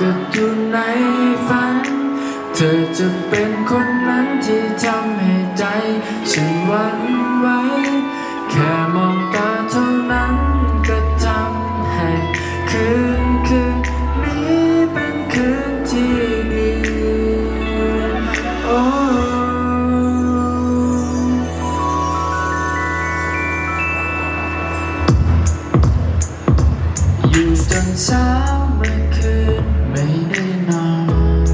กับอยู่ในฝัน เธอจะเป็นคนนั้นที่ทำให้ใจ ฉันหวั่นไหวแค่มองตาเท่านั้นก็ทำให้คืนคืนนี้เป็นคืนที่ดีโอ้อยู่จนเช้าเมื่อคืน ไม่ได้นอน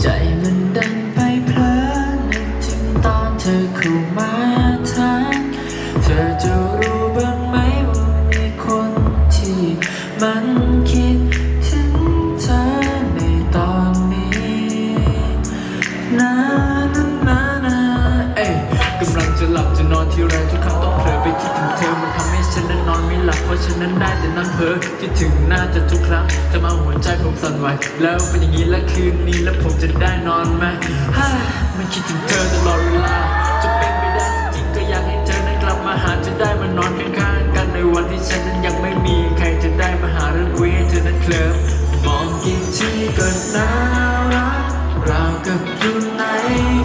ใจมันดันไปเพลินนึกถึงตอนเธอเข้ามาทักเธอจะรู้บ้างไหมว่ามีคนที่มัน ไม่หลับเพราะฉันนั้นได้แต่นั่งเพ้อคิดถึงหน้าเธอทุกครั้งจะมาหัวใจผมสั่นไหวแล้วเป็นอย่างนี้และคืนนี้แล้วผมจะได้นอนไหมฮ่ามันคิดถึงเธอตลอดเวลาจะเป็นไปได้จริงก็อยากให้เธอนั้นกลับมาหาจะได้มานอนข้างๆกันในวันที่ฉันนั้นยังไม่มีใครจะได้มาหาเรื่องคุยให้เธอนั้นเคลิ้มมองกี่ทีก็น่ารักราวกับอยู่ใน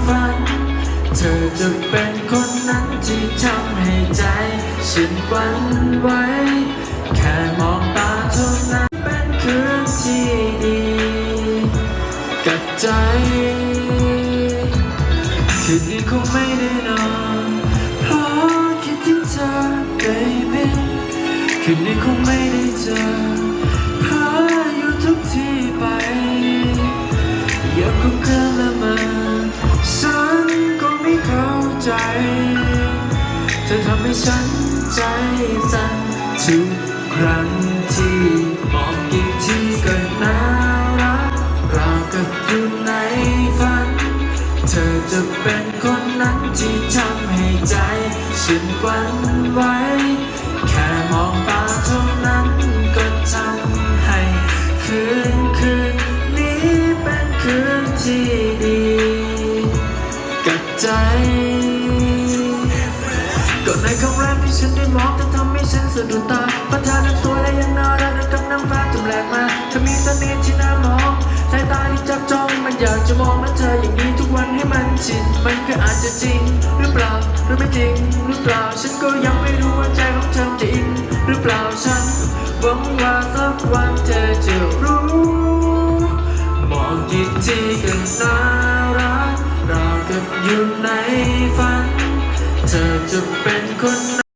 ฝัน เธอจะเป็น ฉันหวั่นไหวแค่มองตาเท่านั้นเป็นคืนที่ดีกับใจคืนนี้คงไม่ได้นอนเพราะคิดถึงเธอ baby คืนนี้คงไม่ได้เจอเพราะอยู่ทุกที่ไปอย่าคงเคลื่อนละมาฉันก็ไม่เข้าใจ เธอทำให้ฉัน ใจสั่นทุกครั้งที่บอกกี่ทีก็น่ารักราวกับอยู่ในฝัน เธอจะเป็นคนนั้นที่ทำให้ใจฉันหวั่นไหว ก็ในครั้งแรกที่ฉันได้มองเธอทำให้ฉันสะดุดตาประธานนั้นสวยและยังน่ารักกับน้ำฟ้าจำแรงมาเธอมีเสน่ห์ที่น่ามองสายตาที่จับจ้องมันอยากจะมองนั้นเธออย่างนี้ทุกวันให้มันชินมันก็อาจจะจริง หรือเปล่าหรือไม่จริง หรือเปล่าฉันก็ยังไม่รู้ว่าใจของเธอจะอินหรือเปล่าฉันหวังว่าสักวันเธอจะรู้มองกี่ทีก็น่ารักราวกับอยู่ในฝัน เธอจะเป็น คน